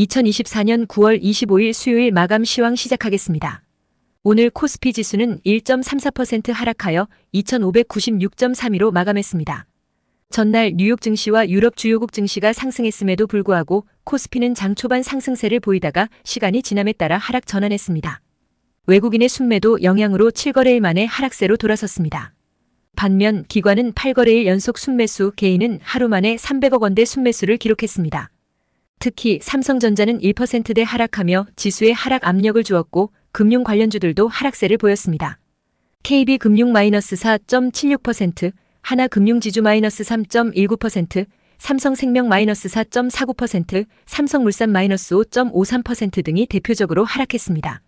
2024년 9월 25일 수요일 마감 시황 시작하겠습니다. 오늘 코스피 지수는 1.34% 하락하여 2,596.32로 마감했습니다. 전날 뉴욕 증시와 유럽 주요국 증시가 상승했음에도 불구하고 코스피는 장 초반 상승세를 보이다가 시간이 지남에 따라 하락 전환했습니다. 외국인의 순매도 영향으로 7거래일 만에 하락세로 돌아섰습니다. 반면 기관은 8거래일 연속 순매수, 개인은 하루 만에 300억 원대 순매수를 기록했습니다. 특히 삼성전자는 1%대 하락하며 지수에 하락 압력을 주었고 금융 관련주들도 하락세를 보였습니다. KB금융 마이너스 4.76%, 하나금융지주 마이너스 3.19%, 삼성생명 마이너스 4.49%, 삼성물산 마이너스 5.53% 등이 대표적으로 하락했습니다.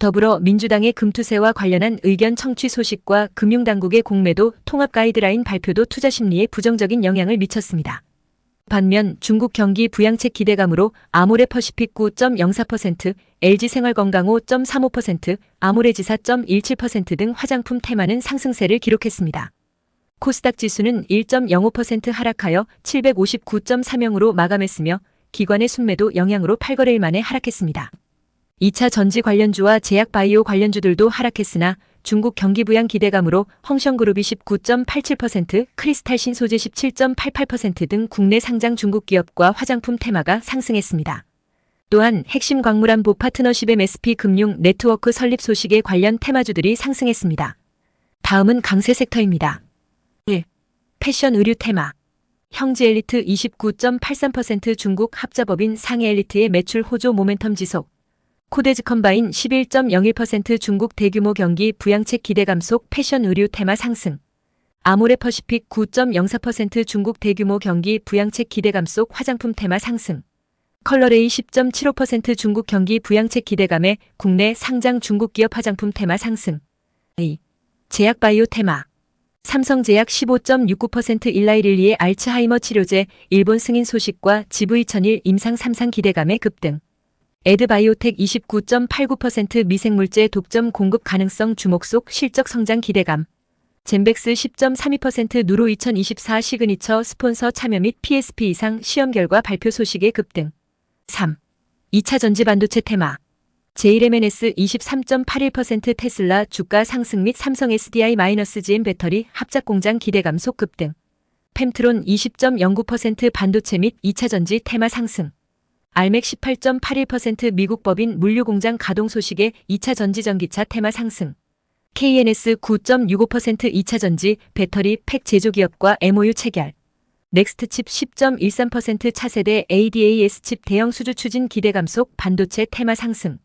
더불어 민주당의 금투세와 관련한 의견 청취 소식과 금융당국의 공매도 통합 가이드라인 발표도 투자 심리에 부정적인 영향을 미쳤습니다. 반면 중국 경기 부양책 기대감으로 아모레 퍼시픽 9.04%, LG생활건강 5.35%, 아모레 지사 0.17%등 화장품 테마는 상승세를 기록했습니다. 코스닥 지수는 1.05% 하락하여 759.3명으로 마감했으며 기관의 순매도 영향으로 8거래일 만에 하락했습니다. 2차 전지 관련주와 제약 바이오 관련주들도 하락했으나 중국 경기 부양 기대감으로 헝성그룹이 19.87%, 크리스탈 신소재 17.88%등 국내 상장 중국 기업과 화장품 테마가 상승했습니다. 또한 핵심 광물안보 파트너십의 MSP 금융 네트워크 설립 소식에 관련 테마주들이 상승했습니다. 다음은 강세 섹터입니다. 1. 패션 의류 테마 형지 엘리트 29.83% 중국 합자법인 상해 엘리트의 매출 호조 모멘텀 지속 코데즈 컴바인 11.01% 중국 대규모 경기 부양책 기대 감 속 패션 의류 테마 상승. 아모레 퍼시픽 9.04% 중국 대규모 경기 부양책 기대 감 속 화장품 테마 상승. 컬러레이 10.75% 중국 경기 부양책 기대감에 국내 상장 중국 기업 화장품 테마 상승. 2. 제약 바이오 테마. 삼성제약 15.69% 일라이릴리의 알츠하이머 치료제 일본 승인 소식과 GV1001 임상 3상 기대감의 급등. 에드바이오텍 29.89% 미생물제 독점 공급 가능성 주목 속 실적 성장 기대감. 젠백스 10.32% 누로 2024 시그니처 스폰서 참여 및 PSP 이상 시험 결과 발표 소식의 급등. 3. 2차 전지 반도체 테마. 제일MNS 23.81% 테슬라 주가 상승 및 삼성 SDI-GM 배터리 합작 공장 기대 감 속 급등. 펜트론 20.09% 반도체 및 2차 전지 테마 상승. 알맥 18.81% 미국 법인 물류공장 가동 소식에 2차 전지 전기차 테마 상승. KNS 9.65% 2차 전지 배터리 팩 제조기업과 MOU 체결. 넥스트칩 10.13% 차세대 ADAS 칩 대형 수주 추진 기대 감 속 반도체 테마 상승.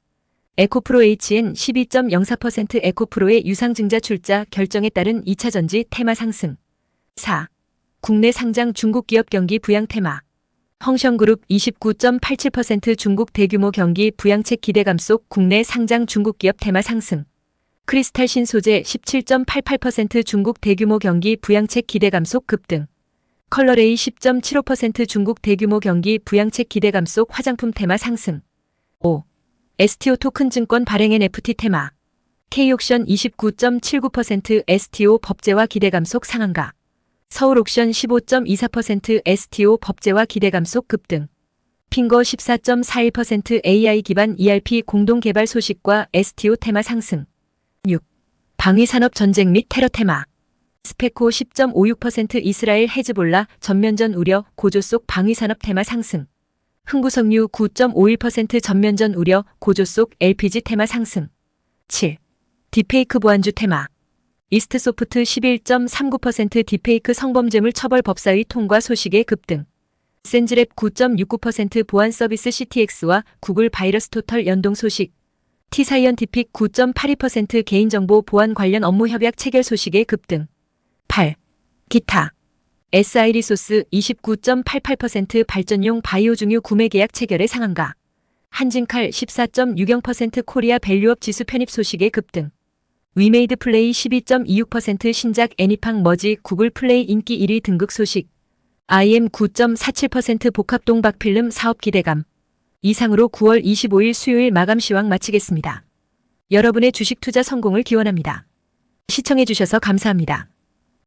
에코프로 HN 12.04% 에코프로의 유상증자 출자 결정에 따른 2차 전지 테마 상승. 4. 국내 상장 중국 기업 경기 부양 테마. 헝성그룹 29.87% 중국 대규모 경기 부양책 기대감 속 국내 상장 중국 기업 테마 상승. 크리스탈 신 소재 17.88% 중국 대규모 경기 부양책 기대감 속 급등. 컬러레이 10.75% 중국 대규모 경기 부양책 기대감 속 화장품 테마 상승. 5. STO 토큰 증권 발행 NFT 테마. K옥션 29.79% STO 법제화 기대감 속 상한가. 서울 옥션 15.24% STO 법제화 기대감 속 급등. 핑거 14.41% AI 기반 ERP 공동 개발 소식과 STO 테마 상승. 6. 방위 산업 전쟁 및 테러 테마. 스페코 10.56% 이스라엘 헤즈볼라 전면전 우려 고조 속 방위 산업 테마 상승. 흥구석유 9.51% 전면전 우려 고조 속 LPG 테마 상승. 7. 디페이크 보안주 테마. 이스트소프트 11.39% 디페이크 성범죄물 처벌 법사위 통과 소식에 급등. 센즈랩 9.69% 보안 서비스 CTX와 구글 바이러스 토털 연동 소식. 티사이언티픽 9.82% 개인정보 보안 관련 업무 협약 체결 소식에 급등. 8. 기타. SI 리소스 29.88% 발전용 바이오 중유 구매 계약 체결의 상한가. 한진칼 14.60% 코리아 밸류업 지수 편입 소식에 급등. 위메이드 플레이 12.26% 신작 애니팡 머지 구글 플레이 인기 1위 등극 소식. IM 9.47% 복합 동 박 필름 사업 기대감. 이상으로 9월 25일 수요일 마감 시황 마치겠습니다. 여러분의 주식 투자 성공을 기원합니다. 시청해주셔서 감사합니다.